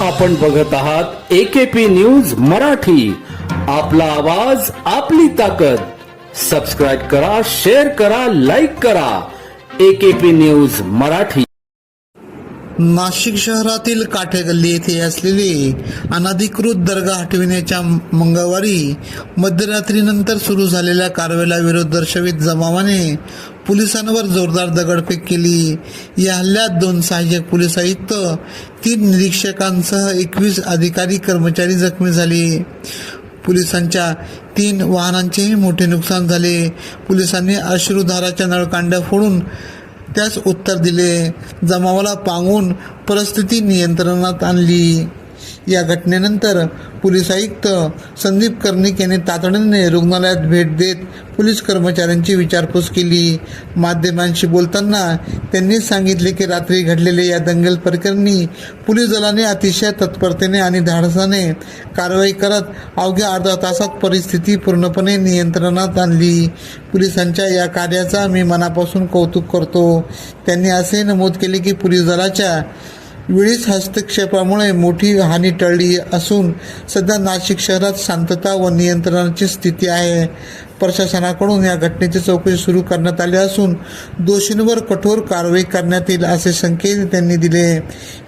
आपण बघत आहात एकेपी न्यूज मराठी. आपला आवाज आपली ताकद. सबस्क्राईब करा शेअर करा लाईक करा. AKP news Marathi. नाशिक शहरातील काठेगल्ली येथे असलेली अनधिकृत दर्गा हटविण्याच्या मंगळवारी मध्यरात्रीनंतर सुरू झालेल्या कारवाईला विरोध दर्शवित जमावाने पोलिसांवर जोरदार दगडफेक केली. या हल्ल्यात दोन सहाय्यक पोलीस आयुक्त तीन निरीक्षकांसह एकवीस अधिकारी कर्मचारी जखमी झाले. पोलिसांच्या तीन वाहनांचेही मोठे नुकसान झाले. पोलिसांनी अश्रुधाराच्या नळकांड्या फोडून त्यास उत्तर दिले. जमावाला पांगून परिस्थिती नियंत्रणात आणली. या घटनेनंतर पोलीस आयुक्त संदीप कर्णिक यांनी तातडीने रुग्णालयात भेट देत पोलीस कर्मचाऱ्यांची विचारपूस केली. माध्यमांशी बोलताना त्यांनी सांगितले की रात्री घडलेल्या या दंगल प्रकरणी पोलीस दलाने अतिशय तत्परतेने आणि धाडसाने कारवाई करत अवघ्या अर्धा तासात परिस्थिती पूर्णपणे नियंत्रणात आणली. पोलिसांच्या या कार्याचा मी मनापासून कौतुक करतो. त्यांनी असे नमूद केले की पोलीस दलाच्या वेळीच हस्तक्षेपामुळे मोठी हानी टळली असून सध्या नाशिक शहरात शांतता व नियंत्रणाची स्थिती आहे. प्रशासनाकडून या घटनेची चौकशी सुरू करण्यात आली असून दोषींवर कठोर कारवाई करण्यात येईल असे संकेत त्यांनी दिले.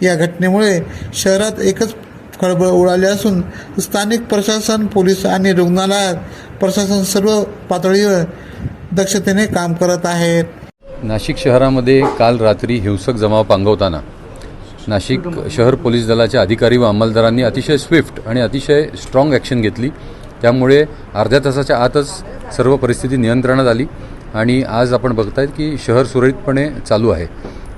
या घटनेमुळे शहरात एकच खळबळ उडाली असून स्थानिक प्रशासन पोलीस आणि रुग्णालयात प्रशासन सर्व पातळीवर दक्षतेने काम करत आहेत नाशिक शहरामध्ये काल रात्री हिंसक जमाव पांगवताना नाशिक शहर पोलीस दलाच्या अधिकारी व अंमलदारांनी अतिशय स्विफ्ट आणि अतिशय स्ट्रॉंग ॲक्शन घेतली. त्यामुळे अर्ध्या तासाच्या आतच सर्व परिस्थिती नियंत्रणात आली आणि आज आपण बघतायत की शहर सुरळीतपणे चालू आहे.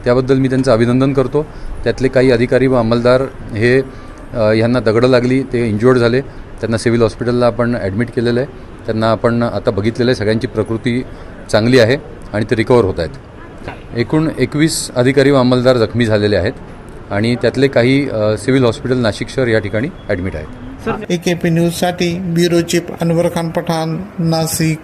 त्याबद्दल मी त्यांचं अभिनंदन करतो. त्यातले काही अधिकारी व अंमलदार हे यांना ह्यांना दगडं लागली ते इंज्युअर्ड झाले. त्यांना सिव्हिल हॉस्पिटलला आपण ॲडमिट केलेलं आहे. त्यांना आपण आता बघितलेलं आहे सगळ्यांची प्रकृती चांगली आहे आणि ते रिकवर होत आहेत. एकूण एकवीस अधिकारी व अंमलदार जखमी झालेले आहेत. आणि त्यातले काही सिव्हिल हॉस्पिटल नाशिक शहर या ठिकाणी ॲडमिट आहेत. ए के पी न्यूजसाठी ब्युरो चीफ अनवर खान पठाण नाशिक.